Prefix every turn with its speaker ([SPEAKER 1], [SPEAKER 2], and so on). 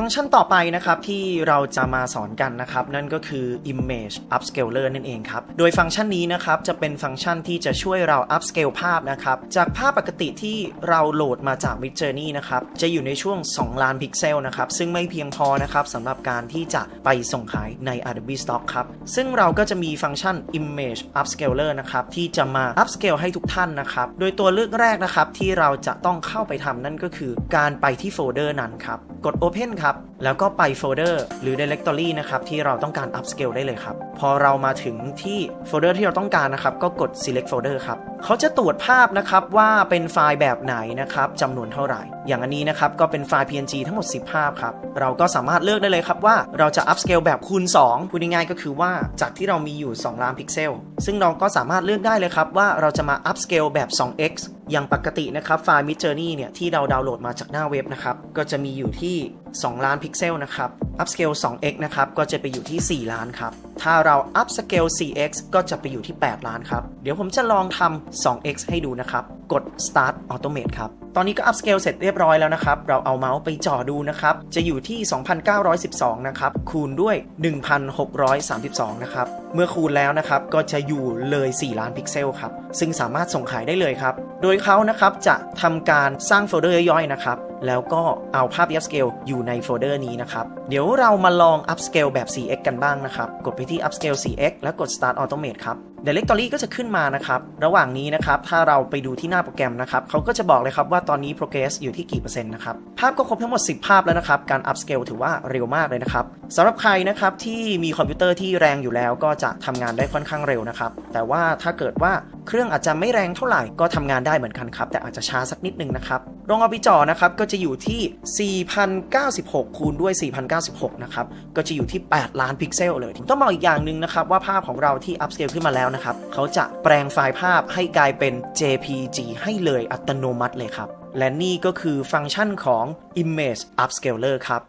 [SPEAKER 1] ฟังก์ชันต่อไปนะครับที่เราจะมาสอนกันนะครับ นั่นก็คือ image upscaler นั่นเองครับ โดยฟังก์ชันนี้นะครับจะเป็นฟังก์ชันที่จะช่วยเรา upscale ภาพนะครับ จากภาพปกติที่เราโหลดมาจาก Midjourney นะครับ จะอยู่ในช่วง 2 ล้านพิกเซลนะครับ ซึ่งไม่เพียงพอนะครับสำหรับการที่จะไปส่งขายใน Adobe Stock ครับ ซึ่งเราก็จะมีฟังก์ชัน image upscaler นะครับที่จะมา upscale ให้ทุกท่านนะครับ โดยตัวเลือกแรกนะครับที่เราจะต้องเข้าไปทำนั่นก็คือการไปที่โฟลเดอร์นั้นครับกด Open ครับ แล้วก็ไปโฟลเดอร์หรือ Directory นะครับ ที่เราต้องการ upscale ได้เลยครับ พอเรามาถึงที่โฟลเดอร์ที่เราต้องการนะครับ ก็กด select folder ครับ เขาจะตรวจภาพนะครับว่าเป็นไฟล์แบบไหนนะครับจำนวนเท่าไหร่ อย่างอันนี้นะครับก็เป็นไฟล์ PNG ทั้งหมด 10 ภาพครับ เราก็สามารถเลือกได้เลยครับว่าเราจะ upscale แบบคูณ2พูดง่ายๆก็คือว่าจากที่เรามีอยู่ 2 ล้านพิกเซล ซึ่งเราก็สามารถเลือกได้เลยครับว่าเราจะมา upscale แบบ 2x อย่างปกตินะครับไฟล์ Midjourney เนี่ยที่เราดาวน์โหลดมาจากหน้าเว็บนะครับก็จะมีอยู่ที่ 2 ล้านพิกเซลนะครับ upscale 2x นะครับ ก็จะไปอยู่ที่ 4 ล้านครับ ถ้าเรา upscale 4x ก็จะไปอยู่ที่ 8 ล้านครับ เดี๋ยวผมจะลองทำ 2x ให้ดูนะครับ กด start automate ครับ ตอนนี้ก็ upscale เสร็จเรียบร้อยแล้วนะครับ เราเอาเมาส์ไปจ่อดูนะครับ จะอยู่ที่ 2,912 นะครับ คูณด้วย 1,632 นะครับ เมื่อคูณแล้วนะครับ ก็จะอยู่เลย 4 ล้านพิกเซลครับ ซึ่งสามารถส่งขายได้เลยครับ โดยเขานะครับจะทำการสร้างโฟลเดอร์ย่อยๆนะครับ แล้วก็เอาภาพ upscale อยู่ในโฟลเดอร์นี้นะครับ เดี๋ยวเรามาลอง upscale แบบ 4x กันบ้างนะครับ กดไปที่ upscale 4x แล้วกด start automate ครับ directory ก็จะขึ้นมานะครับ ระหว่างนี้นะครับ ถ้าเราไปดูที่หน้าโปรแกรมนะครับเขาก็จะบอกเลยครับว่าตอนนี้ progress อยู่ที่กี่เปอร์เซ็นต์นะครับ ภาพก็ครบทั้งหมด 10 ภาพแล้วนะครับ การ upscale ถือว่าเร็วมากเลยนะครับสำหรับใครนะครับที่มีคอมพิวเตอร์ที่แรงอยู่แล้ว ก็จะทำงานได้ค่อนข้างเร็วนะครับ แต่ว่าถ้าเกิดว่าเครื่องอาจจะไม่แรงเท่าไหร่ก็ทำงานได้เหมือนกันครับ แต่อาจจะช้าสักนิดนึงนะครับลองเอาไปจ่อนะครับก็จะอยู่ที่ 4,096 คูณด้วย 4,096 นะครับ ก็จะอยู่ที่ 8 ล้านพิกเซลเลย ต้องบอกอีกอย่างหนึ่งนะครับว่าภาพของเราที่ upscale ขึ้นมาแล้วนะครับ เขาจะแปลงไฟล์ภาพให้กลายเป็น JPG ให้เลยอัตโนมัติเลยครับ และนี่ก็คือฟังก์ชันของ Image Upscaler ครับ